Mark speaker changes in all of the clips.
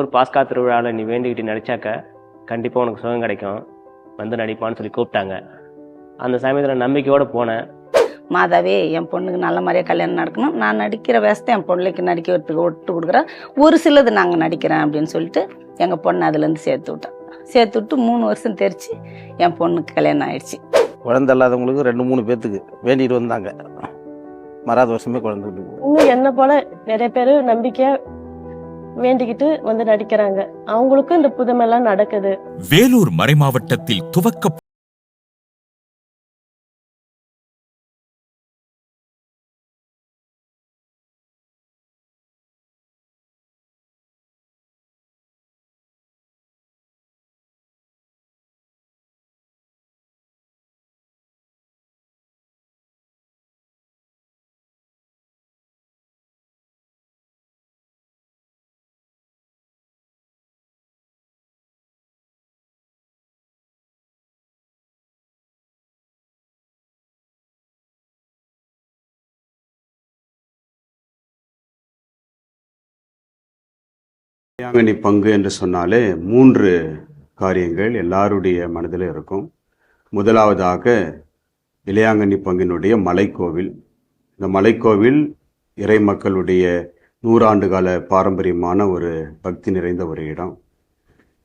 Speaker 1: ஊர் பாஸ்கா திருவிழாவில் நீ வேண்டிக்கிட்டு நடிச்சாக்க கண்டிப்பாக உனக்கு சுகம் கிடைக்கும். வந்து நடிப்பான்னு சொல்லி கூப்பிட்டாங்க. அந்த சமயத்தில் நம்பிக்கையோடு போனேன்.
Speaker 2: மாதாவே என் பொண்ணுக்கு நல்ல மாதிரியே கல்யாணம் நடக்கணும். நான் நடிக்கிற வேஷத்தை என் பொண்ணுக்கு நடிக்கிறதுக்கு விட்டு கொடுக்குறேன். ஒரு சிலது நாங்கள் நடிக்கிறேன் அப்படின்னு சொல்லிட்டு எங்கள் பொண்ணை அதுலேருந்து சேர்த்து விட்டேன் சேர்த்து விட்டு மூணு வருஷம் தெரிச்சு என் பொண்ணுக்கு கல்யாணம் ஆயிடுச்சு.
Speaker 3: குழந்தை இல்லாதவங்களுக்கு ரெண்டு மூணு பேர்த்துக்கு வேண்டிட்டு வந்தாங்க. மறாத வருஷமே குழந்தை.
Speaker 4: இன்னும் என்ன போல நிறைய பேர் நம்பிக்கையா வேண்டிக்கிட்டு வந்து நடிக்கிறாங்க. அவங்களுக்கும் இந்த புதுமைலாம் நடக்குது.
Speaker 5: வேலூர் மறைமாவட்டத்தில் துவக்க
Speaker 6: வேளாங்கண்ணி பங்கு என்று சொன்னாலே மூன்று காரியங்கள் எல்லாருடைய மனதில் இருக்கும். முதலாவதாக இளையாங்கண்ணி பங்கினுடைய மலைக்கோவில். இந்த மலைக்கோவில் இறை மக்களுடைய நூறாண்டு கால பாரம்பரியமான ஒரு பக்தி நிறைந்த ஒரு இடம்.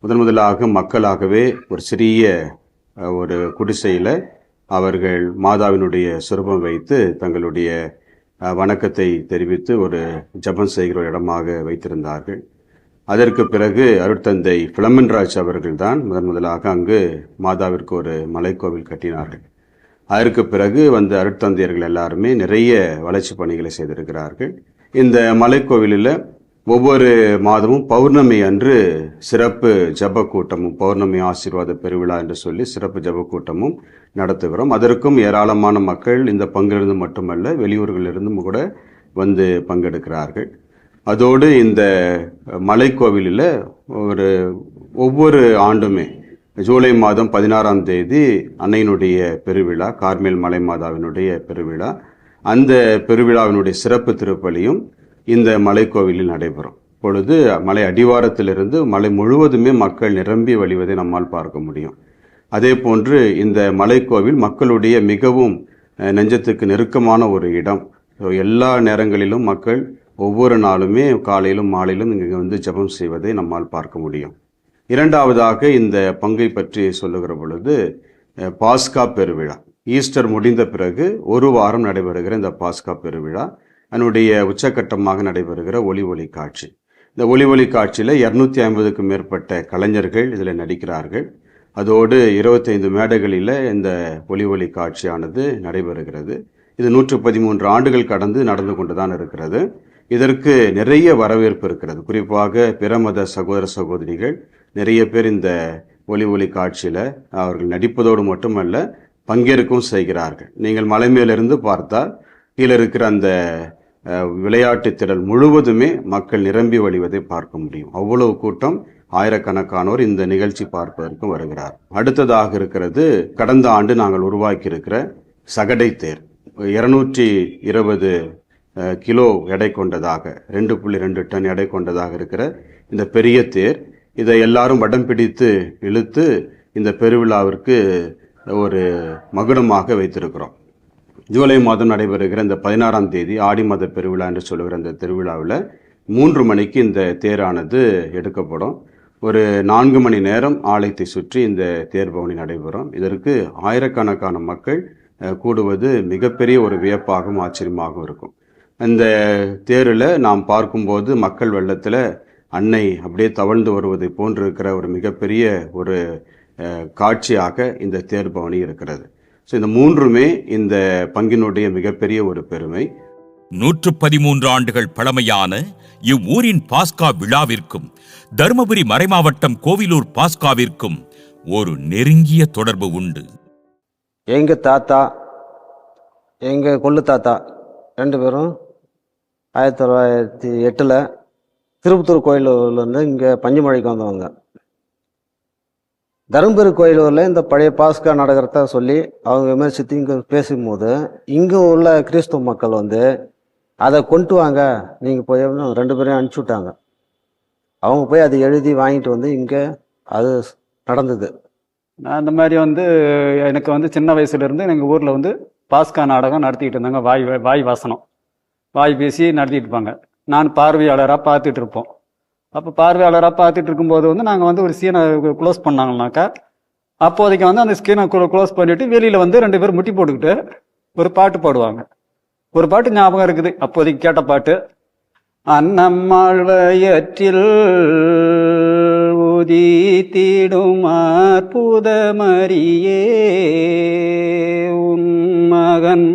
Speaker 6: முதன் முதலாக மக்களாகவே ஒரு சிறிய ஒரு குடிசையில் அவர்கள் மாதாவினுடைய சுரூபம் வைத்து தங்களுடைய வணக்கத்தை தெரிவித்து ஒரு ஜெபம் செய்கிற ஒரு இடமாக வைத்திருந்தார்கள். அதற்கு பிறகு அருட்தந்தை பிளமன்ராஜ் அவர்கள்தான் முதன் முதலாக அங்கு மாதாவிற்கு ஒரு மலைக்கோவில் கட்டினார்கள். அதற்கு பிறகு வந்த அருட்தந்தையர்கள் எல்லாருமே நிறைய வளர்ச்சி பணிகளை செய்திருக்கிறார்கள். இந்த மலைக்கோவிலில் ஒவ்வொரு மாதமும் பௌர்ணமி அன்று சிறப்பு ஜப கூட்டமும் பௌர்ணமி ஆசீர்வாத பெருவிழா என்று சொல்லி சிறப்பு ஜப கூட்டமும் நடத்துகிறோம். அதற்கும் ஏராளமான மக்கள் இந்த பங்கிலிருந்து மட்டுமல்ல வெளியூர்களிலிருந்தும் கூட வந்து பங்கெடுக்கிறார்கள். அதோடு இந்த மலைக்கோவிலில் ஒரு ஒவ்வொரு ஆண்டுமே ஜூலை மாதம் பதினாறாம் தேதி அன்னையினுடைய பெருவிழா கார்மேல் மலை மாதாவினுடைய பெருவிழா. அந்த பெருவிழாவினுடைய சிறப்பு திருப்பலியும் இந்த மலைக்கோவிலில் நடைபெறும். பொழுது மலை அடிவாரத்திலிருந்து மலை முழுவதுமே மக்கள் நிரம்பி வழிவதை நம்மால் பார்க்க முடியும். அதே போன்று இந்த மலைக்கோவில் மக்களுடைய மிகவும் நெஞ்சத்துக்கு நெருக்கமான ஒரு இடம். எல்லா நேரங்களிலும் மக்கள் ஒவ்வொரு நாளுமே காலையிலும் மாலையிலும் இங்கே வந்து ஜெபம் செய்வதை நம்மால் பார்க்க முடியும். இரண்டாவதாக இந்த பங்கை பற்றி சொல்லுகிற பொழுது பாஸ்கா பெருவிழா. ஈஸ்டர் முடிந்த பிறகு ஒரு வாரம் நடைபெறுகிற இந்த பாஸ்கா பெருவிழா அதனுடைய உச்சக்கட்டமாக நடைபெறுகிற ஒலி ஒளி காட்சி. இந்த ஒலி ஒளி காட்சியில் இரநூத்தி ஐம்பதுக்கும் மேற்பட்ட கலைஞர்கள் இதில் நடிக்கிறார்கள். அதோடு இருபத்தைந்து மேடைகளில் இந்த ஒலி ஒளி காட்சியானது நடைபெறுகிறது. இது நூற்று பதிமூன்று ஆண்டுகள் கடந்து நடந்து கொண்டுதான் இருக்கிறது. இதற்கு நிறைய வரவேற்பு இருக்கிறது. குறிப்பாக பிரமத சகோதர சகோதரிகள் நிறைய பேர் இந்த ஒளி ஒளி காட்சியில் அவர்கள் நடிப்பதோடு மட்டுமல்ல பங்கேற்கவும் செய்கிறார்கள். நீங்கள் மலை மேலிருந்து பார்த்தால் கீழே இருக்கிற அந்த விளையாட்டு திடல் முழுவதுமே மக்கள் நிரம்பி வழிவதை பார்க்க முடியும். அவ்வளவு கூட்டம் ஆயிரக்கணக்கானோர் இந்த நிகழ்ச்சி பார்ப்பதற்கு வருகிறார். அடுத்ததாக இருக்கிறது கடந்த ஆண்டு நாங்கள் உருவாக்கி இருக்கிற சகடை தேர் இருநூற்றி இருபது கிலோ எடை கொண்டதாக ரெண்டு புள்ளி ரெண்டு டன் எடை கொண்டதாக இருக்கிற இந்த பெரிய தேர் இதை எல்லாரும் வடம் பிடித்து இழுத்து இந்த பெருவிழாவிற்கு ஒரு மகுடமாக வைத்திருக்கிறோம். ஜூலை மாதம் நடைபெறுகிற இந்த பதினாறாம் தேதி ஆடி மாத பெருவிழா என்று சொல்லுகிற இந்த திருவிழாவில் மூன்று மணிக்கு இந்த தேரானது எடுக்கப்படும். ஒரு நான்கு மணி நேரம் ஆலயத்தை சுற்றி இந்த தேர் பவனி நடைபெறும். இதற்கு ஆயிரக்கணக்கான மக்கள் கூடுவது மிகப்பெரிய ஒரு வியப்பாகவும் ஆச்சரியமாகவும் இருக்கும். இந்த தேரில் நாம் பார்க்கும்போது மக்கள் வெள்ளத்தில் அன்னை அப்படியே தவழ்ந்து வருவதை போன்று இருக்கிற ஒரு மிகப்பெரிய ஒரு காட்சியாக இந்த தேர் பவனி இருக்கிறது. ஸோ இந்த மூன்றுமே இந்த பங்கினுடைய மிகப்பெரிய ஒரு பெருமை.
Speaker 5: நூற்று பதிமூன்று ஆண்டுகள் பழமையான இவ்வூரின் பாஸ்கா விழாவிற்கும் தருமபுரி மறைமாவட்டம் கோவிலூர் பாஸ்காவிற்கும் ஒரு நெருங்கிய தொடர்பு உண்டு.
Speaker 3: எங்கள் தாத்தா எங்கள் கொள்ளு தாத்தா ரெண்டு பேரும் ஆயிரத்தி தொள்ளாயிரத்தி எட்டில் திருப்பத்தூர் கோயிலூர்லேருந்து இங்கே பஞ்சமழைக்கு வந்தவங்க. தருமபுரி கோயிலூரில் இந்த பழைய பாஸ்கா நடக்கிறத சொல்லி அவங்க விமர்சித்து இங்கே பேசும்போது இங்கே உள்ள கிறிஸ்துவ மக்கள் வந்து அதை கொண்டு வாங்க நீங்கள் போய் ரெண்டு பேரையும் அனுப்பிச்சி விட்டாங்க அவங்க போய் அதை எழுதி வாங்கிட்டு வந்து இங்கே அது நடந்தது.
Speaker 7: நான் இந்த மாதிரி வந்து எனக்கு வந்து சின்ன வயசுலேருந்து எங்கள் ஊரில் வந்து பாஸ்கா நாடகம் நடத்திக்கிட்டு இருந்தாங்க வாய் வாய் வாசனம். வாய் பேசி நடத்திட்டு இருப்பாங்க. நான் பார்வையாளராக பார்த்துட்டு இருப்போம். அப்போ பார்வையாளராக பார்த்துட்டு இருக்கும்போது வந்து நாங்கள் வந்து ஒரு சீனை க்ளோஸ் பண்ணாங்கனாக்கா அப்போதைக்கு வந்து அந்த ஸ்கீனை க்ளோஸ் பண்ணிட்டு வெளியில் வந்து ரெண்டு பேரும் முட்டி போட்டுக்கிட்டு ஒரு பாட்டு பாடுவாங்க. ஒரு பாட்டு ஞாபகம் இருக்குது. அப்போதைக்கு கேட்ட பாட்டு அன்னம்மாழ்வயற்றில் ஊதி தீடும் அற்புதமரியே உன் மகன்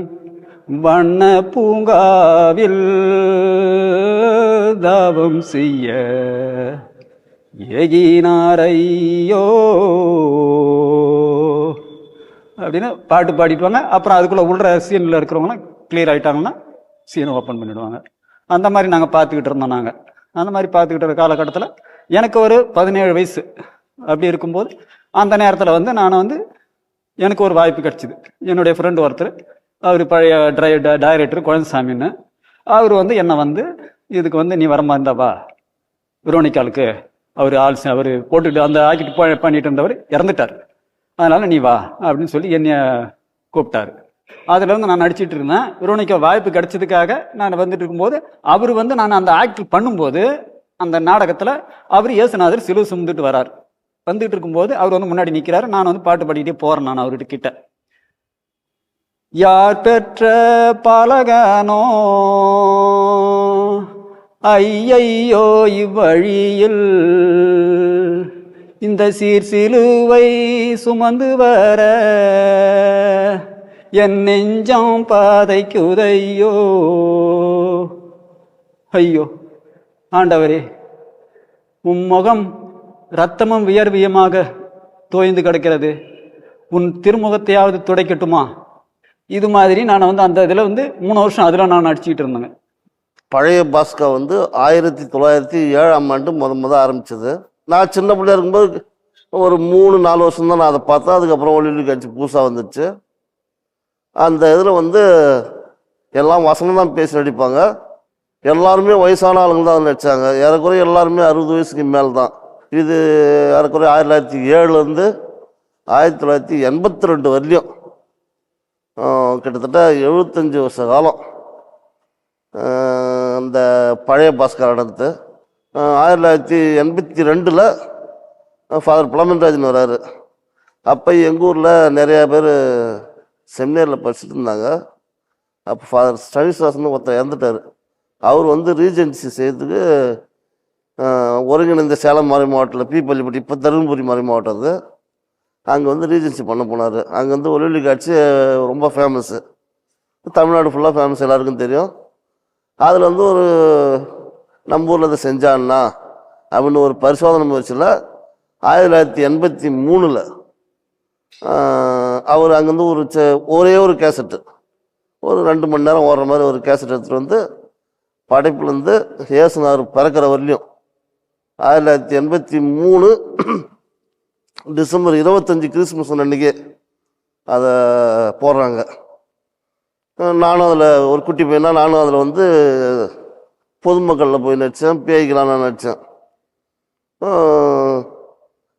Speaker 7: வண்ண பூங்காவில் தாவம் செய்ய ஏகினாரையோ. அப்படின்னு பாட்டு பாடிடுவாங்க அப்புறம் அதுக்குள்ளே உள்ள சீனில் இருக்கிறவங்களாம் கிளியர் ஆகிட்டாங்கன்னா சீனை ஓப்பன் பண்ணிடுவாங்க. அந்த மாதிரி நாங்கள் பார்த்துக்கிட்டு இருந்தோம் நாங்கள் அந்த மாதிரி பார்த்துக்கிட்டு இருக்க காலகட்டத்தில் எனக்கு ஒரு பதினேழு வயசு. அப்படி இருக்கும்போது அந்த நேரத்தில் வந்து நான் வந்து எனக்கு ஒரு வாய்ப்பு கிடச்சிது. என்னுடைய ஃப்ரெண்டு ஒருத்தர் அவர் பழைய ட்ரை டைரக்டர் குழந்தைசாமின்னு. அவர் வந்து என்னை வந்து இதுக்கு வந்து நீ வரமா இருந்தா வா விரோனிக்காலுக்கு. அவர் ஆள் அவர் போட்டுட்டு அந்த ஆக்கிட்டு பண்ணிட்டு இருந்தவர் இறந்துட்டார். அதனால நீ வா அப்படின்னு சொல்லி என்னைய கூப்பிட்டாரு. அதுலேருந்து நான் நடிச்சிட்டு இருந்தேன். விரோனிக்கா வாய்ப்பு கிடைச்சதுக்காக நான் வந்துட்டு இருக்கும்போது அவர் வந்து நான் அந்த ஆக்ட் பண்ணும்போது அந்த நாடகத்தில் அவர் இயேசுநாதர் சிலுவை சுமந்துட்டு வரார். வந்துட்டு இருக்கும்போது அவர் வந்து முன்னாடி நிற்கிறாரு நான் வந்து பாட்டு பாடிக்கிட்டே போகிறேன் நான் அவர்கிட்ட கிட்ட. யார் பெற்ற பலகனோ? ஐயையோ இவ்வழியில் இந்த சீர் சிலுவை சுமந்து வர என் நெஞ்சம் பாதைக்குதையோ? ஐயோ ஆண்டவரே உம்முகம் இரத்தமும் வியர்வியமாக தோய்ந்து கிடக்கிறது. உன் திருமுகத்தையாவது துடைக்கட்டுமா? இது மாதிரி நான் வந்து அந்த இதில் வந்து மூணு வருஷம் அதில் நான் நடிச்சுக்கிட்டு இருந்தேங்க.
Speaker 8: பழைய பாஸ்கா வந்து ஆயிரத்தி தொள்ளாயிரத்தி ஏழாம் ஆண்டு முத முத ஆரம்பிச்சது. நான் சின்ன பிள்ளையா இருக்கும்போது ஒரு மூணு நாலு வருஷம் தான் நான் அதை பார்த்தேன். அதுக்கப்புறம் ஒளிவெளி காட்சி புதுசாக வந்துச்சு. அந்த இதில் வந்து எல்லாம் வசனம் தான் பேசி நடிப்பாங்க. எல்லாருமே வயசான ஆளுங்க தான் நடித்தாங்க ஏறக்குறைய எல்லாருமே அறுபது வயசுக்கு மேல் தான் இது ஏறக்குறைய ஆயிரத்தி தொள்ளாயிரத்தி ஏழுலேருந்து ஆயிரத்தி தொள்ளாயிரத்தி எண்பத்தி ரெண்டு வரலையும் கிட்டத்தட்ட எழுபத்தஞ்சி வருஷ காலம் அந்த பழைய பாஸ்கர் நடந்து ஆயிரத்தி தொள்ளாயிரத்தி எண்பத்தி ரெண்டில் ஃபாதர் புலமன்ராஜன் வராரு. அப்போ எங்கள் ஊரில் நிறையா பேர் செமினேரில் படிச்சுட்டு இருந்தாங்க. அப்போ ஃபாதர் ஸ்டனிஸ்வாசன் ஒருத்தர் இறந்துட்டார். அவர் வந்து ரீஜென்சி செய்யறதுக்கு ஒருங்கிணைந்த சேலம் மறை மாவட்டத்தில் பி பள்ளிப்பட்டி இப்போ தருமபுரி மறை மாவட்டம் அது. அங்கே வந்து ரீஜென்சி பண்ண போனார். அங்கே வந்து ஒலிவலி காட்சி ரொம்ப ஃபேமஸ்ஸு தமிழ்நாடு ஃபுல்லாக ஃபேமஸ் எல்லாருக்கும் தெரியும். அதில் வந்து ஒரு நம்ம ஊரில் இதை செஞ்சான்னா அப்படின்னு ஒரு பரிசோதனை முயற்சியில் ஆயிரத்தி தொள்ளாயிரத்தி எண்பத்தி மூணில் அவர் அங்கேருந்து ஒரு செ- ஒரே ஒரு கேசட்டு ஒரு ரெண்டு மணி நேரம் ஓடுற மாதிரி ஒரு கேசட் எடுத்துகிட்டு வந்து படைப்புலேருந்து ஏசுனார் பிறக்கிற வரலையும் ஆயிரத்தி தொள்ளாயிரத்தி எண்பத்தி மூணு டிசம்பர் இருபத்தஞ்சி கிறிஸ்மஸ் அன்றைக்கி அதை போடுறாங்க. நானும் அதில் ஒரு குட்டி பையனா நானும் அதில் வந்து பொதுமக்களில் போய் நடித்தேன் பேய்களான நான் நடித்தேன்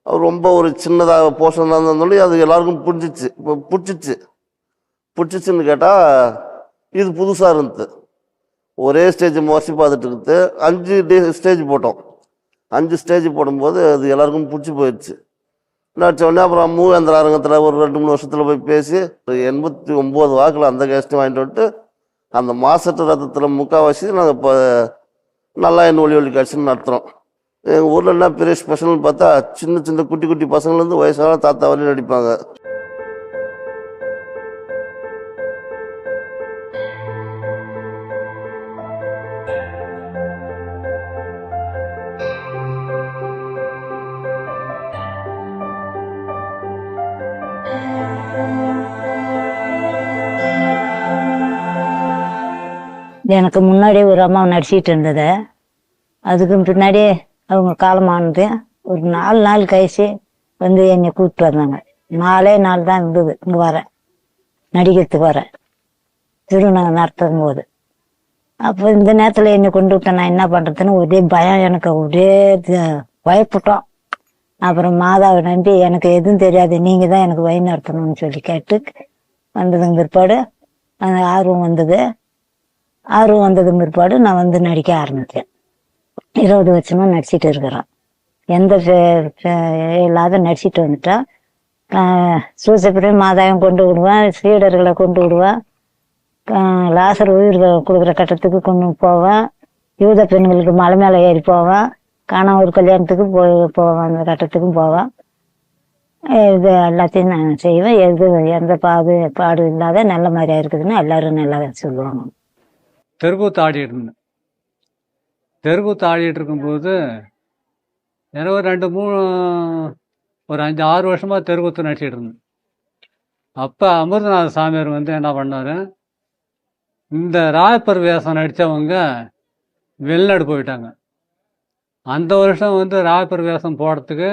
Speaker 8: அவர் ரொம்ப ஒரு சின்னதாக போஷன் தான் இருந்தாலும் அது எல்லாருக்கும் பிடிச்சிச்சு இப்போ பிடிச்சிச்சு பிடிச்சிச்சுன்னு கேட்டால் இது புதுசாக இருந்தது. ஒரே ஸ்டேஜ் மோசி பார்த்துட்டு இருக்குது. அஞ்சு டே ஸ்டேஜ் போட்டோம். அஞ்சு ஸ்டேஜ் போடும்போது அது எல்லாருக்கும் பிடிச்சி போயிடுச்சு. நடிச்சோடனே அப்புறம் மூவேந்திர அரங்கத்தில் ஒரு ரெண்டு மூணு வருஷத்தில் போய் பேசி ஒரு எண்பத்தி ஒம்பது வாக்கில் அந்த கேஸ்ட்டையும் வாங்கிட்டு வந்துட்டு அந்த மாசற்ற ரத்தத்தில் முக்கால்வாசி நாங்கள் இப்போ நல்லா என் ஒளி ஒளி காட்சின்னு நடத்துகிறோம் எங்கள் ஊரில் என்ன பெரிய ஸ்பெஷல்னு பார்த்தா சின்ன சின்ன குட்டி குட்டி பசங்கள்லேருந்து வயசான தாத்தா வரையும் நடிப்பாங்க.
Speaker 9: எனக்கு முன்னாடியே ஒரு அம்மா நடிச்சிட்டு இருந்தது. அதுக்கு பின்னாடியே அவங்க காலமானது ஒரு நாலு நாள் கழிச்சு வந்து என்னை கூப்பிட்டு வந்தாங்க. நாலே நாள் தான் இருந்தது. இங்கே வரேன். நடிக்கிறதுக்கு வரேன். திருநங்கை நடத்தும் போது அப்போ இந்த நேரத்தில் என்னை கொண்டு விட்டேன். நான் என்ன பண்ணுறதுன்னு ஒரே பயம் எனக்கு. ஒரே பயப்பட்டோம். அப்புறம் மாதாவை நம்பி எனக்கு எதுவும் தெரியாது. நீங்கள் தான் எனக்கு வழி நடத்தணும்னு சொல்லி கேட்டு வந்ததுங்க பிற்பாடு. அந்த ஆர்வம் வந்தது. ஆர்வம் வந்ததும் பிற்பாடு நான் வந்து நடிக்க ஆரம்பித்தேன். இருபது வருஷமா நடிச்சிட்டு இருக்கிறேன் எந்த இல்லாத நடிச்சிட்டு வந்துட்டா சூசப்பிரியும் மாதாயம் கொண்டு விடுவேன் சீடர்களை கொண்டு விடுவேன் லாசர் உயிர் கொடுக்குற கட்டத்துக்கு கொண்டு போவேன் யூத பெண்களுக்கு மலை மேலே ஏறி போவேன் காணாமூர் கல்யாணத்துக்கு போய் போவேன் அந்த கட்டத்துக்கும் போவேன் இது எல்லாத்தையும் நான் செய்வேன். எது எந்த பாது பாடு இல்லாத நல்ல மாதிரியா இருக்குதுன்னு எல்லாரும் நல்லா சொல்லுவாங்க.
Speaker 10: தெருக்கூத்து ஆடிட்டு இருந்தேன் தெருக்கூத்து ஆடிட்டு இருக்கும்போது எனக்கு ஒரு ரெண்டு மூணு ஒரு அஞ்சு ஆறு வருஷமாக தெருக்கூத்து நடிச்சிட்டு இருந்தேன் அப்போ அமிர்தநாத சாமியார் வந்து என்ன பண்ணார் இந்த ராயப்பர் வேஷம் நடித்தவங்க வெளிநாடு போயிட்டாங்க. அந்த வருஷம் வந்து ராயப்பர் வேஷம் போடுறதுக்கு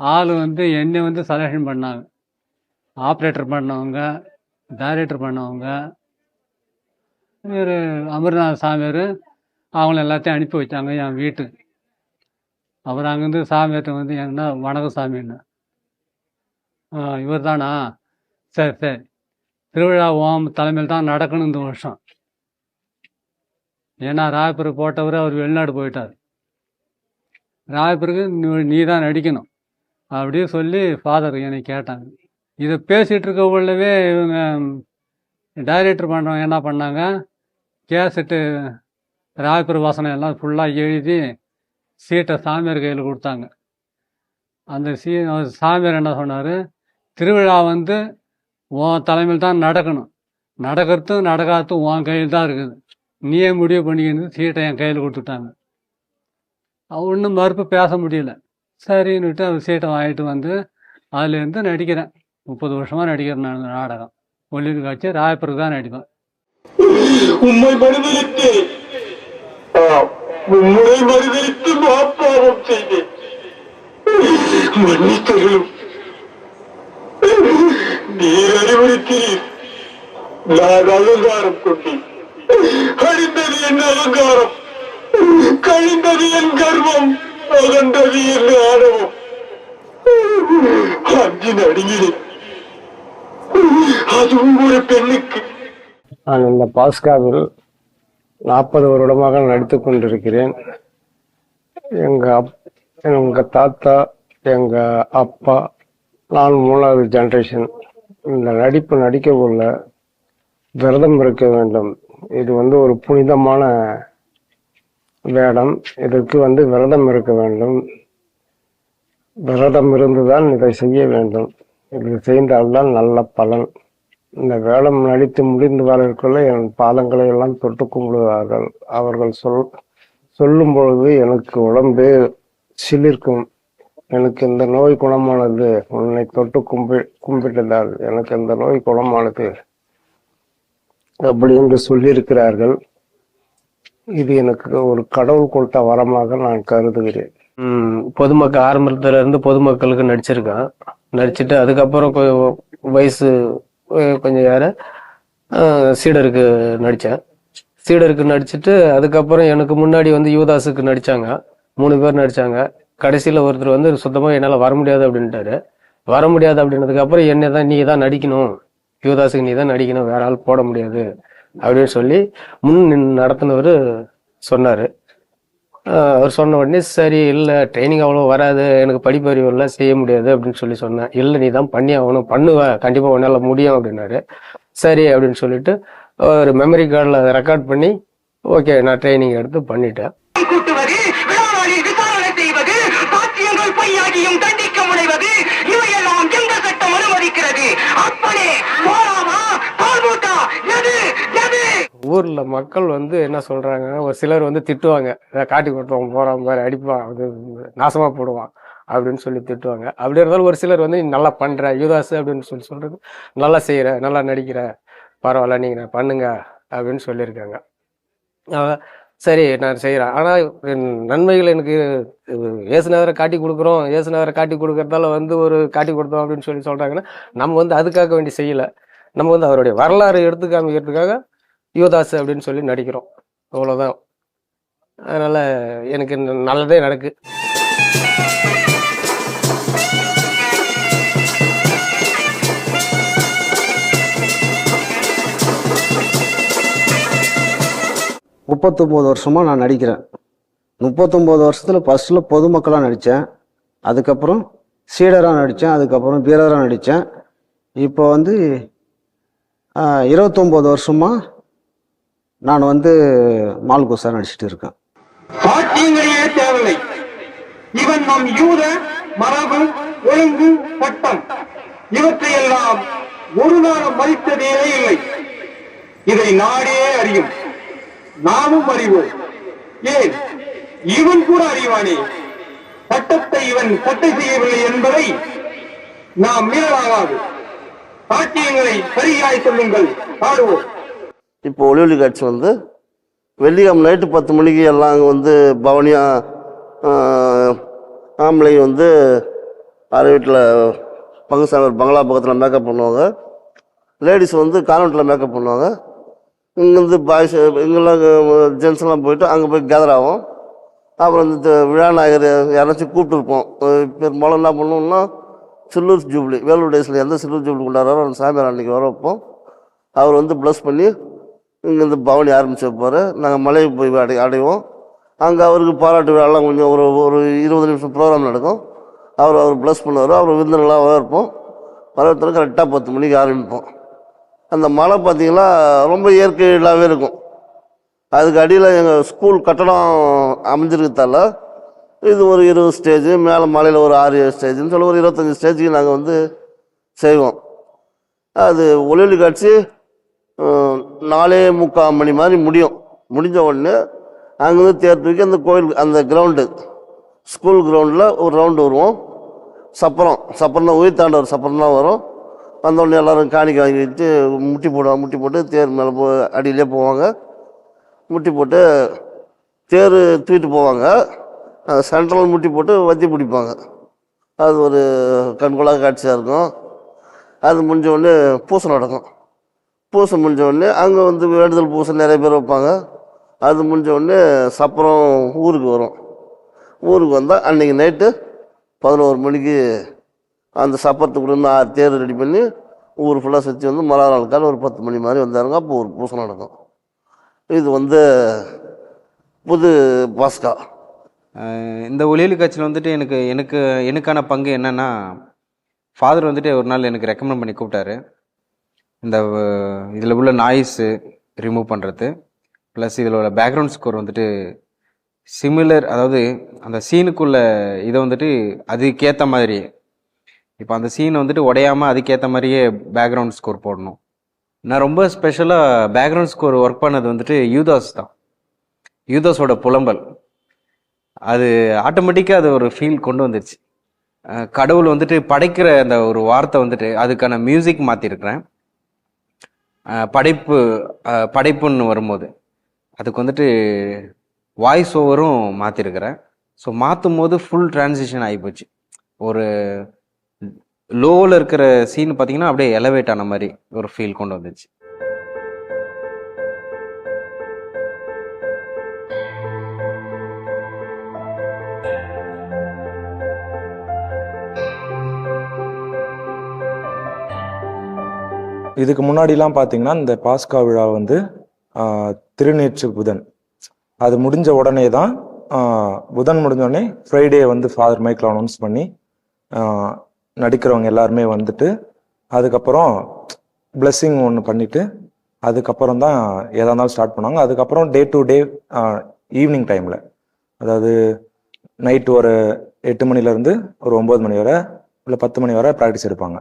Speaker 10: ஆள் வந்து என்னை வந்து செலெக்ஷன் பண்ணாங்க. ஆப்ரேட்டர் பண்ணவங்க டைரக்டர் பண்ணவங்க இவர் அமர்நாத சாமியார் அவங்கள எல்லாத்தையும் அனுப்பி வச்சாங்க என் வீட்டுக்கு அப்புறம் அங்கேருந்து சாமியார்ட்ட வந்து என்ன வணக்கம் சாமின்னு இவர் தானா? சரி சரி. திருவிழா ஓம் தலைமையில் தான் நடக்கணும் இந்த வருஷம். ஏன்னா ராயப்பூர் போட்டவர் அவர் வெளிநாடு போயிட்டார். ராயப்பூருக்கு நீ தான் நடிக்கணும். அப்படியே சொல்லி ஃபாதர் என்னை கேட்டாங்க. இதை பேசிகிட்டு இருக்க உள்ளவே இவங்க டைரக்டர் பண்ணுறவங்க என்ன பண்ணாங்க? கேசட்டு ராயப்பூர் வாசனை எல்லாம் ஃபுல்லாக எழுதி சீட்டை சாமியார் கையில் கொடுத்தாங்க. அந்த சீ அவர் சாமியார் என்ன சொன்னார்? திருவிழா வந்து உன் தலைமையில் தான் நடக்கணும். நடக்கிறதும் நடக்காததும் உன் கையில் தான் இருக்குது. நீயே முடிவு பண்ணிக்கின்னு சீட்டை என் கையில் கொடுத்துட்டாங்க. ஒன்றும் மறுப்பு பேச முடியல. சரின்னுட்டு அவர் சீட்டை வாங்கிட்டு வந்து அதுலேருந்து நடிக்கிறேன். முப்பது வருஷமாக நடிக்கிறேன் நான் நாடகம். ஒளிவு காட்சி ராயப்பருக்கு தான் நடிப்பேன்
Speaker 11: ഉമ്മ മരുന്നിലിട്ട്. ആ ഉമ്മയെ മരുന്നിലിട്ട് മഹാപാപം ചെയ്ത്. മണ്ണിത്തകളും നീരടിപുരത്തിൽ അലങ്കാരം കൊണ്ടി. അഴിന്തതി എന്ന അലങ്കാരം. കഴിന്തതി എൻ കർമ്മം അകണ്ടതി എന്ന ആണവം അഞ്ചിനടിയിൽ അതും ഒരു പെണ്ണുക്ക്
Speaker 12: நான் இந்த பாஸ்காவில் நாற்பது வருடமாக நடித்து கொண்டிருக்கிறேன். எங்கள் அப் எங்க தாத்தா எங்கள் அப்பா நான் மூணாவது ஜென்ரேஷன் இந்த நடிப்பு நடிக்க உள்ள விரதம் இருக்க வேண்டும். இது வந்து ஒரு புனிதமான வேடம். இதற்கு வந்து விரதம் இருக்க வேண்டும். விரதம் இருந்துதான் இதை செய்ய வேண்டும். இது செய்தால்தான் நல்ல பலன். இந்த வேளம் நடித்து முடிந்து வரவிற்குள்ள என் பாதங்களை எல்லாம் தொட்டு கும்பிடுவார்கள். அவர்கள் சொல் சொல்லும் பொழுது எனக்கு உடம்பு சிலிர்க்கும். எனக்கு இந்த நோய் குணமானது? உன்னை தொட்டு கும்பி கும்பிட்டதால் எனக்கு இந்த நோய் குணமானது? அப்படி என்று சொல்லியிருக்கிறார்கள். இது எனக்கு ஒரு கடவுள் கொடுத்த வரமாக நான் கருதுகிறேன்.
Speaker 1: பொதுமக்கள் ஆரம்பத்துல இருந்து பொதுமக்களுக்கு நடிச்சிருக்கான். நடிச்சுட்டு அதுக்கப்புறம் வயசு கொஞ்சம் நேரம் சீடருக்கு நடித்தேன் சீடருக்கு நடிச்சுட்டு அதுக்கப்புறம் எனக்கு முன்னாடி வந்து யுவதாஸுக்கு நடித்தாங்க மூணு பேர் நடிச்சாங்க. கடைசியில் ஒருத்தர் வந்து சுத்தமாக என்னால் வர முடியாது அப்படின்ட்டாரு. வர முடியாது அப்படின்னதுக்கப்புறம் என்னை தான் நீ தான் நடிக்கணும். யுவதாஸுக்கு நீ தான் நடிக்கணும். வேற ஆள் போட முடியாது அப்படின்னு சொல்லி முன் நின்னு நடத்தினவர் சொன்னார். அவர் சொன்ன உடனே சரி இல்லை ட்ரைனிங் அவ்வளோ வராது. எனக்கு படிப்பறிவு இல்லை செய்ய முடியாது அப்படின்னு சொல்லி சொன்னேன். இல்லை நீ தான் பண்ணி ஆகணும். பண்ணுவ. கண்டிப்பாக உன்னால் முடியும் அப்படின்னாரு. சரி அப்படின்னு சொல்லிட்டு ஒரு மெமரி கார்டில் ரெக்கார்ட் பண்ணி ஓகே நான் ட்ரைனிங் எடுத்து பண்ணிட்டேன்.
Speaker 12: ஊரில் மக்கள் வந்து என்ன சொல்கிறாங்கன்னா ஒரு சிலர் வந்து திட்டுவாங்க. "இதை காட்டி கொடுத்தவன் போறான் பாரு அடிப்பான் அது நாசமாக போடுவான் அப்படின்னு சொல்லி திட்டுவாங்க. அப்படி இருந்தாலும் ஒரு சிலர் வந்து நீ நல்லா பண்ணுற யூதாஸ் அப்படின்னு சொல்லி சொல்கிறது நல்லா செய்கிற நல்லா நடிக்கிற பரவாயில்ல நீங்கள் பண்ணுங்க அப்படின்னு சொல்லியிருக்காங்க. சரி நான் செய்கிறேன் ஆனால் நன்மைகள் எனக்கு ஏசுநகரை காட்டி கொடுக்குறோம் ஏசுநகரை காட்டி கொடுக்குறதால வந்து ஒரு காட்டி கொடுத்தோம் அப்படின்னு சொல்லி சொல்கிறாங்கன்னா நம்ம வந்து அதுக்காக வேண்டி செய்யலை. நம்ம வந்து அவருடைய வரலாறு எடுத்து காமிக்கிறதுக்காக யுவதாஸ் அப்படின்னு சொல்லி நடிக்கிறோம். அவ்வளோதான் அதனால் எனக்கு நல்லதே நடக்கு.
Speaker 3: முப்பத்தொம்போது வருஷமாக நான் நடிக்கிறேன். முப்பத்தொம்போது வருஷத்தில் ஃபஸ்ட்டில் பொதுமக்களாக நடித்தேன். அதுக்கப்புறம் சீடராக நடித்தேன். அதுக்கப்புறம் வீரராக நடித்தேன். இப்போ வந்து இருபத்தொம்போது வருஷமாக நான் வந்து மால்கோசா நடிச்சிட்டு இருக்கேன்.
Speaker 11: பாட்டியங்களையே தேவையில்லை. இவன் நம் யூத மரபு ஒழுங்கு பட்டம். இவற்றையெல்லாம் ஒரு நாளும் மதித்ததே இல்லை. இதை நாடே அறியும். நாமும் அறிவோம். ஏன்? இவன் கூட அறிவானே. சட்டத்தை இவன் சட்டை செய்யவில்லை என்பதை நாம் மீறலாகாது. சாட்சியங்களை சரியாய் சொல்லுங்கள் பாடுவோம்.
Speaker 8: இப்போ ஒளி ஒளி காட்சி வந்து வெள்ளிக்கிழமை நைட்டு பத்து மணிக்கு எல்லாம் அங்கே வந்து பவனியா ஆம்பளை வந்து அரை வீட்டில் பங்குசாமி பங்களா பக்கத்தில் மேக்கப் பண்ணுவாங்க. லேடிஸ் வந்து கான்வெண்ட்டில் மேக்கப் பண்ணுவாங்க. இங்கேருந்து பாய்ஸ் இங்கெல்லாம் ஜென்ஸ்லாம் போயிட்டு அங்கே போய் கேதர் ஆகும் அப்புறம் இந்த விழா நாயகர் யாராச்சும் கூப்பிட்டுருப்போம். பெரும்பாலும் என்ன பண்ணுவோம்னா சில்லூர் ஜூப்ளி வேலூர் டேஸில் எந்த சில்லூர் ஜூப்ளி கொண்டாடுறாரோ அந்த சாமியார் அன்னைக்கு வர வைப்போம். அவர் வந்து ப்ளஸ் பண்ணி இங்கேருந்து பவனி ஆரம்பிச்சு நாங்கள் மலையை போய் அடை அடைவோம். அங்கே அவருக்கு பாராட்டு விழாலாம் கொஞ்சம் ஒரு ஒரு இருபது நிமிஷம் ப்ரோக்ராம் நடக்கும். அவர் அவர் ப்ளஸ் பண்ணுவார். அவர் விருந்தினெலாம் வரவேற்போம். வரவேற்று கரெக்டாக பத்து மணிக்கு ஆரம்பிப்போம். அந்த மலை பார்த்தீங்கன்னா ரொம்ப இயற்கையிலாகவே இருக்கும். அதுக்கு அடியில் எங்கள் ஸ்கூல் கட்டடம் அமைஞ்சிருக்கத்தால இது ஒரு இருபது ஸ்டேஜ் மேலே மலையில் ஒரு ஆறு ஏழு ஸ்டேஜ்னு சொல்லி ஒரு இருபத்தஞ்சி ஸ்டேஜுக்கு நாங்கள் வந்து செய்வோம். அது ஒளியொலி காட்சி நாலே முக்கால் மணி மாதிரி முடியும். முடிஞ்ச உடனே அங்கேருந்து தேர் தூக்கி அந்த கோயில் அந்த கிரவுண்டு ஸ்கூல் கிரவுண்டில் ஒரு ரவுண்டு வருவோம். சப்பரம் சப்பரம் தான் உயிர் தாண்ட ஒரு சப்பரம் தான் வரும். வந்த எல்லோரும் எல்லாரும் காணிக்கை வாங்கிட்டு முட்டி போடுவாங்க. முட்டி போட்டு தேர் மேலே போ அடியிலே போவாங்க. முட்டி போட்டு தேர் தூக்கிட்டு போவாங்க. சென்ட்ரல் முட்டி போட்டு வத்தி பிடிப்பாங்க. அது ஒரு கண்கொள்ளாக காட்சியாக இருக்கும். அது முடிஞ்ச உடனே பூசை நடக்கும். பூசை முடிஞ்ச உடனே அங்கே வந்து வேண்டுதல் பூசை நிறைய பேர் வைப்பாங்க. அது முடிஞ்ச உடனே சப்பரம் ஊருக்கு வரும். ஊருக்கு வந்தால் அன்றைக்கி நைட்டு பதினோரு மணிக்கு அந்த சப்பரத்துக்குள்ள இருந்து ஆறு தேர் ரெடி பண்ணி ஊர் ஃபுல்லாக சுற்றி வந்து மறுநாள் நாள் காலை ஒரு பத்து மணி மாதிரி வந்தாருங்க அப்போ ஒரு பூசை நடக்கும். இது வந்து புது பாஸ்கா.
Speaker 13: இந்த ஒளியல் காட்சியில் வந்துட்டு எனக்கு எனக்கு எனக்கான பங்கு என்னென்னா ஃபாதர் வந்துட்டு ஒரு நாள் எனக்கு ரெக்கமெண்ட் பண்ணி கூப்பிட்டாரு. இந்த இதில் உள்ள நாய்ஸு ரிமூவ் பண்ணுறது ப்ளஸ் இதில் உள்ள பேக்ரவுண்ட் ஸ்கோர் வந்துட்டு சிமிலர் அதாவது அந்த சீனுக்குள்ள இதை வந்துட்டு அதுக்கேற்ற மாதிரி இப்போ அந்த சீன் வந்துட்டு உடையாமல் அதுக்கேற்ற மாதிரியே பேக்ரவுண்ட் ஸ்கோர் போடணும். நான் ரொம்ப ஸ்பெஷலாக பேக்ரவுண்ட் ஸ்கோர் ஒர்க் பண்ணது வந்துட்டு யூதாஸ் தான். யூதாஸோட புலம்பல். அது ஆட்டோமேட்டிக்காக அது ஒரு ஃபீல் கொண்டு வந்துருச்சு. கடவுள் வந்துட்டு படைக்கிற அந்த ஒரு வார்த்தை வந்துட்டு அதுக்கான மியூசிக் மாற்றிருக்கிறேன் படைப்பு படைப்புன்னு வரும்போது. அதுக்கு வந்துட்டு வாய்ஸ் ஓவரும் மாற்றிருக்கிறேன் ஸோ மாற்றும் போது ஃபுல் டிரான்சிஷன் ஆகிப்போச்சு ஒரு லோவில் இருக்கிற சீன் பார்த்தீங்கன்னா அப்படியே எலவேட் ஆன மாதிரி ஒரு ஃபீல் கொண்டு வந்துச்சு.
Speaker 14: இதுக்கு முன்னாடிலாம் பார்த்தீங்கன்னா இந்த பாஸ்கா விழா வந்து திருநீற்று புதன். அது முடிஞ்ச உடனே தான் புதன் முடிஞ்சோடனே ஃப்ரைடே வந்து ஃபாதர் மைக்கில் அனௌன்ஸ் பண்ணி நடிக்கிறவங்க எல்லாருமே வந்துட்டு அதுக்கப்புறம் blessing ஒன்று பண்ணிவிட்டு அதுக்கப்புறம் தான் எதாக இருந்தாலும் ஸ்டார்ட் பண்ணாங்க அதுக்கப்புறம் டே டு டே ஈவினிங் டைமில் அதாவது நைட் ஒரு எட்டு மணிலேருந்து ஒரு ஒம்பது மணி வரை இல்லை பத்து மணி வரை ப்ராக்டிஸ் எடுப்பாங்க.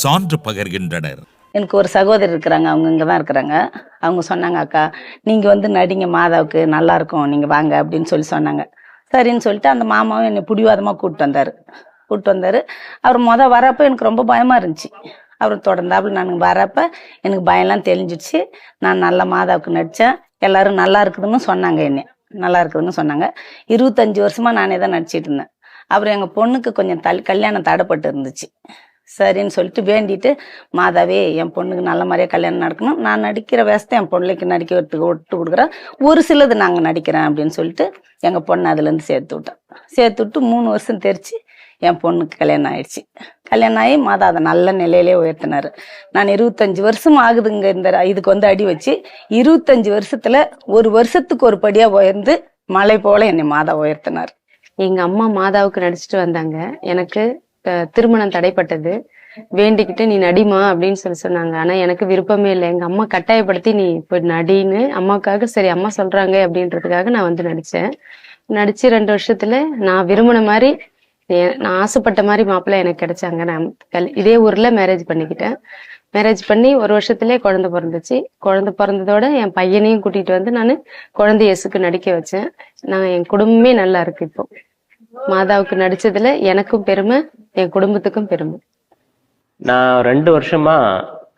Speaker 5: சான்று பகர்கின்றனர்.
Speaker 2: எனக்கு ஒரு சகோதரி இருக்கிறாங்க அவங்க இங்கே தான் இருக்கிறாங்க. அவங்க சொன்னாங்க அக்கா நீங்கள் வந்து நடிங்க மாதாவுக்கு நல்லா இருக்கும் நீங்கள் வாங்க அப்படின்னு சொல்லி சொன்னாங்க. சரின்னு சொல்லிட்டு அந்த மாமாவும் என்னை பிடிவாதமாக கூப்பிட்டு வந்தார். கூப்பிட்டு வந்தார். அவர் மொதல் வரப்போ எனக்கு ரொம்ப பயமாக இருந்துச்சு. அவர் தொடர்ந்தாப்புல நான் வரப்போ எனக்கு பயம்லாம் தெளிஞ்சிடுச்சு. நான் நல்ல மாதாவுக்கு நடித்தேன் எல்லாரும் நல்லா இருக்குதுன்னு சொன்னாங்க என்னை. நல்லா இருக்குதுன்னு சொன்னாங்க. இருபத்தஞ்சி வருஷமாக நானே தான் நடிச்சிட்டு இருந்தேன். அப்புறம் எங்கள் பொண்ணுக்கு கொஞ்சம் தள் கல்யாணம் தடைப்பட்டு இருந்துச்சு. சரின்னு சொல்லிட்டு வேண்டிட்டு மாதாவே என் பொண்ணுக்கு நல்ல மாதிரியே கல்யாணம் நடக்கணும். நான் நடிக்கிற வேஸ்தை என் பொண்ணுக்கு நடிக்கிறதுக்கு விட்டு கொடுக்குறேன். ஒரு சிலது நாங்கள் நடிக்கிறேன் அப்படின்னு சொல்லிட்டு எங்கள் பொண்ணு அதுலேருந்து சேர்த்து விட்டேன் சேர்த்து விட்டு மூணு வருஷம் தெரிச்சு என் பொண்ணுக்கு கல்யாணம் ஆயிடுச்சு. கல்யாணம் ஆகி மாதா அதை நல்ல நிலையிலே உயர்த்தினார். நான் இருபத்தஞ்சு வருஷம் ஆகுதுங்க இந்த இதுக்கு வந்து அடி வச்சு இருபத்தஞ்சு வருஷத்துல ஒரு வருஷத்துக்கு ஒரு படியா உயர்ந்து மலை போல என்னை மாதா உயர்த்தினார்.
Speaker 15: எங்க அம்மா மாதாவுக்கு நடிச்சிட்டு வந்தாங்க. எனக்கு திருமணம் தடைப்பட்டது. வேண்டிக்கிட்டு நீ நடிமா அப்படின்னு சொல்லி சொன்னாங்க. ஆனா எனக்கு விருப்பமே இல்லை. எங்க அம்மா கட்டாயப்படுத்தி நீ இப்போ நடின்னு அம்மாவுக்காக சரி அம்மா சொல்றாங்க அப்படின்றதுக்காக நான் வந்து நடிச்சேன். நடிச்சு ரெண்டு வருஷத்துல நான் விரும்பின மாதிரி நான் ஆசைப்பட்ட மாதிரி மாப்பிள்ளை எனக்கு கிடைச்சாங்க. நான் கல்- இதே ஊர்ல மேரேஜ் பண்ணிக்கிட்டேன். மேரேஜ் பண்ணி ஒரு வருஷத்துலயே குழந்தை பிறந்துச்சு. குழந்தை பிறந்ததோட என் பையனையும் கூட்டிட்டு வந்து நான் குழந்தை இயேசுக்கு நடிக்க வச்சேன். நான் என் குடும்பமே நல்லா இருக்கு இப்போ. மாதாவுக்கு நடிச்சதுல எனக்கும் பெருமை என் குடும்பத்துக்கும் பெருமை.
Speaker 16: நான் ரெண்டு வருஷமா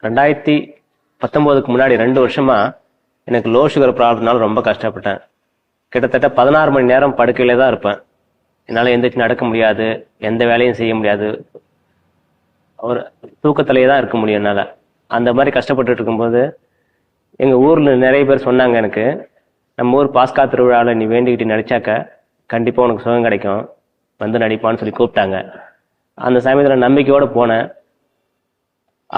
Speaker 16: ரெண்டாயிரத்தி பத்தொம்போதுக்கு முன்னாடி ரெண்டு வருஷமா எனக்கு லோ சுகர் ப்ராப்ளம்னால ரொம்ப கஷ்டப்பட்டேன். கிட்டத்தட்ட பதினாறு மணி நேரம் படுக்கையில தான் இருப்பேன். என்னால் எந்திரிச்சு நடக்க முடியாது எந்த வேலையும் செய்ய முடியாது. ஒரு தூக்கத்திலேயே தான் இருக்க முடியும் என்னால். அந்த மாதிரி கஷ்டப்பட்டுட்டு இருக்கும்போது எங்கள் ஊரில் நிறைய பேர் சொன்னாங்க எனக்கு நம்ம ஊர் பாஸ்கா திருவிழாவில் நீ வேண்டிக்கிட்டு நடிச்சாக்க கண்டிப்பாக உனக்கு சுகம் கிடைக்கும். வந்து நடிப்பான்னு சொல்லி கூப்பிட்டாங்க. அந்த சமயத்தில் நம்பிக்கையோடு போனேன்.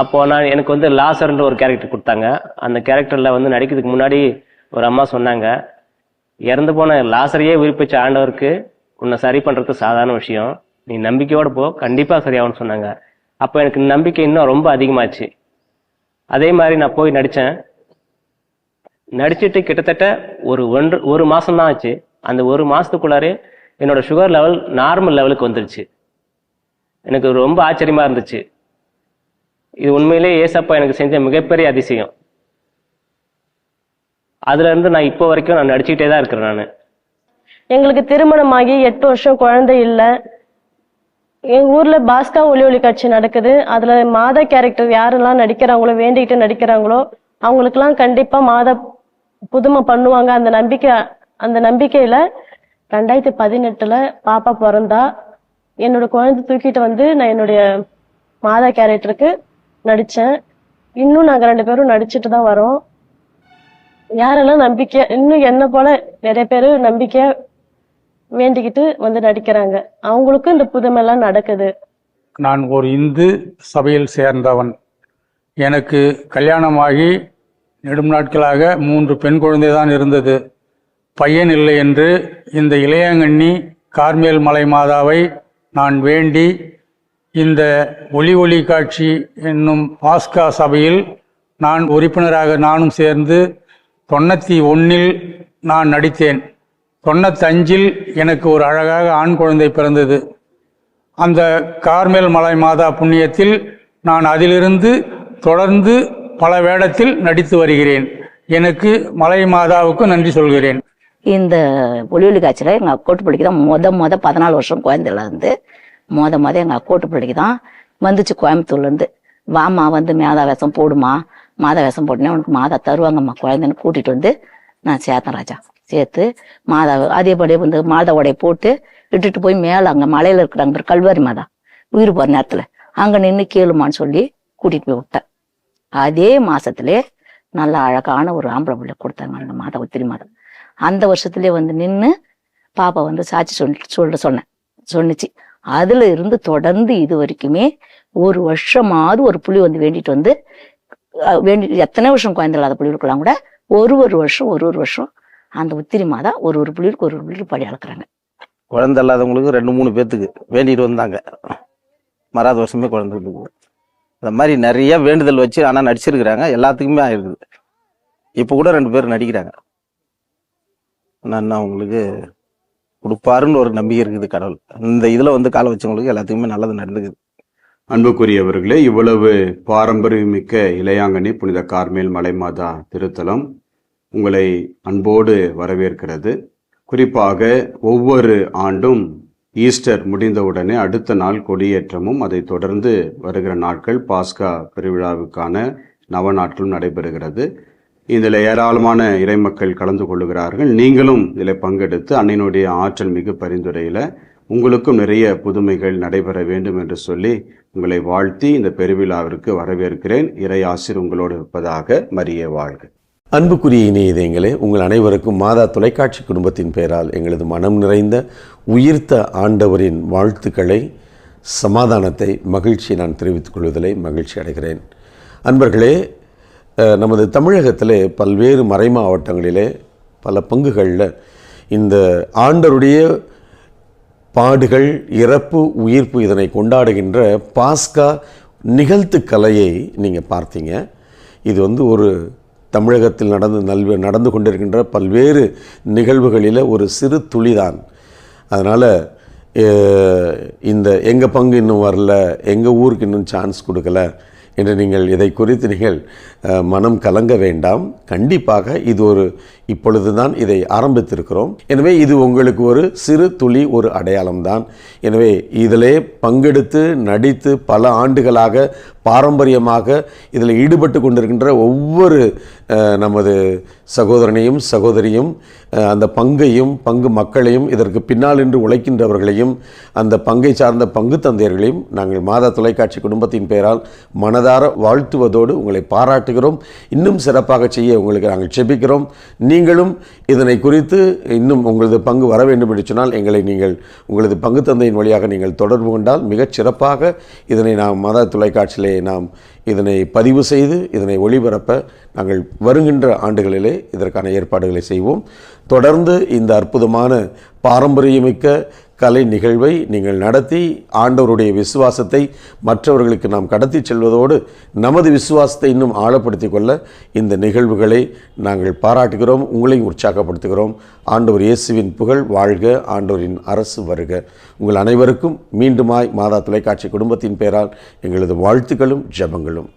Speaker 16: அப்போது நான் எனக்கு வந்து லாசர்ன்ற ஒரு கேரக்டர் கொடுத்தாங்க. அந்த கேரக்டரில் வந்து நடிக்கிறதுக்கு முன்னாடி ஒரு அம்மா சொன்னாங்க இறந்து போன லாசரையே உயிர்ப்பிச்ச ஆண்டவருக்கு உன்னை சரி பண்ணுறது சாதாரண விஷயம். நீ நம்பிக்கையோடு போ கண்டிப்பாக சரியாகும்னு சொன்னாங்க. அப்போ எனக்கு நம்பிக்கை இன்னும் ரொம்ப அதிகமாச்சு. அதே மாதிரி நான் போய் நடித்தேன் நடிச்சிட்டு கிட்டத்தட்ட ஒரு ஒன்று ஒரு மாதம் தான் ஆச்சு. அந்த ஒரு மாதத்துக்குள்ளாரே என்னோட சுகர் லெவல் நார்மல் லெவலுக்கு வந்துருச்சு. எனக்கு ரொம்ப ஆச்சரியமாக இருந்துச்சு. இது உண்மையிலேயே ஏசப்பா எனக்கு செஞ்ச மிகப்பெரிய அதிசயம். அதுலேருந்து நான் இப்போ வரைக்கும் நான் நடிச்சுக்கிட்டே தான் இருக்கிறேன் நான்.
Speaker 4: எங்களுக்கு திருமணமாகி எட்டு வருஷம் குழந்தை இல்லை. எங்கள் ஊரில் பாஸ்கா ஒலி ஒளி காட்சி நடக்குது. அதில் மாதா கேரக்டர் யாரெல்லாம் நடிக்கிறாங்களோ வேண்டிக்கிட்டு நடிக்கிறாங்களோ அவங்களுக்கெல்லாம் கண்டிப்பாக மாதா புதுமை பண்ணுவாங்க. அந்த நம்பிக்கை அந்த நம்பிக்கையில ரெண்டாயிரத்தி பதினெட்டுல பாப்பா பிறந்தா என்னோட குழந்தை தூக்கிட்டு வந்து நான் என்னுடைய மாதா கேரக்டருக்கு நடிச்சேன். இன்னும் நாங்க ரெண்டு பேரும் நடிச்சிட்டு தான் வரோம். யாரெல்லாம் நம்பிக்கை இன்னும் என்ன போல நிறைய பேர் நம்பிக்கையா வேண்டிக்கிட்டு வந்து நடிக்கிறாங்க. அவங்களுக்கும் இந்த புதுமைலாம் நடக்குது.
Speaker 17: நான் ஒரு இந்து சபையில் சேர்ந்தவன். எனக்கு கல்யாணமாகி நெடும் நாட்களாக மூன்று பெண் குழந்தை தான் இருந்தது. பையன் இல்லை என்று இந்த இளையங்கண்ணி கார்மேல் மலை மாதாவை நான் வேண்டி இந்த ஒளி ஒளி காட்சி என்னும் பாஸ்கா சபையில் நான் உறுப்பினராக நானும் சேர்ந்து தொண்ணூற்றி ஒன்றில் நான் நடித்தேன். தொண்ணூத்தஞ்சில் எனக்கு ஒரு அழகாக ஆண் குழந்தை பிறந்தது. அந்த கார்மேல் மலை மாதா புண்ணியத்தில் நான் அதிலிருந்து தொடர்ந்து பல வேடத்தில் நடித்து வருகிறேன். எனக்கு மலை மாதாவுக்கு நன்றி சொல்கிறேன்.
Speaker 18: இந்த ஒளி காய்ச்சல எங்கள் அக்கோட்டு பிள்ளைக்கு தான் மொத மொத பதினாலு வருஷம் கோயம்புத்தூர்ல இருந்து மொத மொத எங்கள் அக்கோட்டு பிள்ளைக்கு தான் வந்துச்சு கோயம்புத்தூர்லேருந்து வாமா வந்து மாதா வேஷம் போடுமா? மாதா வேஷம் போட்டுனே உனக்கு மாதா தருவாங்கம்மா குழந்தைன்னு கூட்டிகிட்டு வந்து நான் சேர்த்தேன் ராஜா. சேர்த்து மாதா அதேபடி வந்து மாதா உடைய போட்டு இட்டுட்டு போய் மேலே அங்கே மலையில் இருக்கிறாங்க பேர் கல்வாரி மாதா உயிர் போகிற நேரத்தில் அங்கே நின்று கேளுமான்னு சொல்லி கூட்டிகிட்டு போய் விட்டேன். அதே மாதத்துலேயே நல்ல அழகான ஒரு ஆம்பளை பிள்ளை கொடுத்தாங்க அந்த மாதா உத்திரி மாதம் அந்த வருஷத்துலேயே வந்து நின்று பாப்பா வந்து சாட்சி சொல் சொல்ல சொன்னேன். சொன்னிச்சு. அதுல இருந்து தொடர்ந்து இது வரைக்குமே ஒரு வருஷமாவது ஒரு புலி வந்து வேண்டிட்டு வந்து வேண்டி எத்தனை வருஷம் குழந்தை இல்லாத இருக்கலாம் கூட ஒரு ஒரு வருஷம் ஒரு ஒரு வருஷம் அந்த உத்திரி மாதா ஒரு ஒரு புள்ளிக்கு ஒரு ஒரு புள்ளி படி அளக்குறாங்க.
Speaker 19: குழந்தை இல்லாதவங்களுக்கு ரெண்டு மூணு பேர்த்துக்கு வேண்டிட்டு வந்தாங்க. மறாத வருஷமே குழந்தை இந்த மாதிரி நிறைய வேண்டுதல் வச்சு ஆனால் நடிச்சிருக்கிறாங்க. எல்லாத்துக்குமே ஆயிருக்குது. இப்போ கூட ரெண்டு பேர் நடிக்கிறாங்க. நான் உங்களுக்கு கொடுப்பாருன்னு ஒரு நம்பிக்கை இருக்குது கடவுள். இந்த இதில் வந்து காலை வச்சவங்களுக்கு எல்லாத்துக்குமே நல்லது நடந்துக்குது.
Speaker 6: அன்புக்குரியவர்களே இவ்வளவு பாரம்பரியமிக்க இளையாங்கனி புனித கார்மேல் மலைமாதா திருத்தலம் உங்களை அன்போடு வரவேற்கிறது. குறிப்பாக ஒவ்வொரு ஆண்டும் ஈஸ்டர் முடிந்தவுடனே அடுத்த நாள் கொடியேற்றமும் அதை தொடர்ந்து வருகிற நாட்கள் பாஸ்கா பெருவிழாவுக்கான நவ நாட்களும் நடைபெறுகிறது. இதில் ஏராளமான இறைமக்கள் கலந்து கொள்ளுகிறார்கள். நீங்களும் இதில் பங்கெடுத்து அன்னையினுடைய ஆற்றல் மிகு பரிந்துரையில் உங்களுக்கும் நிறைய புதுமைகள் நடைபெற வேண்டும் என்று சொல்லி உங்களை வாழ்த்தி இந்த பெருவிழாவிற்கு வரவேற்கிறேன். இறை ஆசிர் உங்களோடு இருப்பதாக மரிய வாழ்க.
Speaker 20: அன்புக்குரிய இணையதயங்களே உங்கள் அனைவருக்கும் மாதா தொலைக்காட்சி குடும்பத்தின் பெயரால் எங்களது மனம் நிறைந்த உயிர்த்த ஆண்டவரின் வாழ்த்துக்களை சமாதானத்தை மகிழ்ச்சி நான் தெரிவித்துக் கொள்வதிலே மகிழ்ச்சி அடைகிறேன். அன்பர்களே நமது தமிழகத்திலே பல்வேறு மறை மாவட்டங்களிலே பல பங்குகளில் இந்த ஆண்டருடைய பாடுகள் இறப்பு உயிர்ப்பு இதனை கொண்டாடுகின்ற பாஸ்கா நிகழ்த்து கலையை நீங்கள் பார்த்தீங்க. இது வந்து ஒரு தமிழகத்தில் நடந்து நல்வ நடந்து கொண்டிருக்கின்ற பல்வேறு நிகழ்வுகளில் ஒரு சிறு துளிதான். அதனால் இந்த எங்கள் பங்கு இன்னும் வரல எங்கள் ஊருக்கு இன்னும் சான்ஸ் கொடுக்கல என்று நீங்கள் இதை குறித்து நீங்கள் மனம் கலங்க வேண்டாம். கண்டிப்பாக இது ஒரு இப்பொழுது தான் இதை ஆரம்பித்திருக்கிறோம். எனவே இது உங்களுக்கு ஒரு சிறு துளி ஒரு அடையாளம்தான். எனவே இதிலே பங்கெடுத்து நடித்து பல ஆண்டுகளாக பாரம்பரியமாக இதில் ஈடுபட்டு கொண்டிருக்கின்ற ஒவ்வொரு நமது சகோதரனையும் சகோதரியும் அந்த பங்கையும் பங்கு மக்களையும் இதற்கு பின்னால் நின்று உழைக்கின்றவர்களையும் அந்த பங்கை சார்ந்த பங்கு தந்தையர்களையும் நாங்கள் மாதா தொலைக்காட்சி குடும்பத்தின் பெயரால் மனதார வாழ்த்துவதோடு உங்களை பாராட்டுகிறோம். இன்னும் சிறப்பாக செய்ய உங்களுக்கு நாங்கள் செபிக்கிறோம். நீங்களும் இதனை குறித்து இன்னும் உங்களது பங்கு வர வேண்டும் என்று சொன்னால் எங்களை நீங்கள் உங்களது பங்கு தந்தையின் வழியாக நீங்கள் தொடர்பு கொண்டால் மிகச் சிறப்பாக இதனை நாம் மாதா தொலைக்காட்சியிலே நாம் இதனை பதிவு செய்து இதனை ஒளிபரப்ப நாங்கள் வருகின்ற ஆண்டுகளிலே இதற்கான ஏற்பாடுகளை செய்வோம். தொடர்ந்து இந்த அற்புதமான பாரம்பரியமிக்க கலை நிகழ்வை நீங்கள் நடத்தி ஆண்டவருடைய விசுவாசத்தை மற்றவர்களுக்கு நாம் கடத்தி செல்வதோடு நமது விசுவாசத்தை இன்னும் ஆழப்படுத்திக் கொள்ள இந்த நிகழ்வுகளை நாங்கள் பாராட்டுகிறோம் உங்களையும் உற்சாகப்படுத்துகிறோம். ஆண்டவர் இயேசுவின் புகழ் வாழ்க ஆண்டவரின் அரசு வருக. உங்கள் அனைவருக்கும் மீண்டுமாய் மாதா தொலைக்காட்சி குடும்பத்தின் பெயரால் எங்களது வாழ்த்துக்களும் ஜெபங்களும்.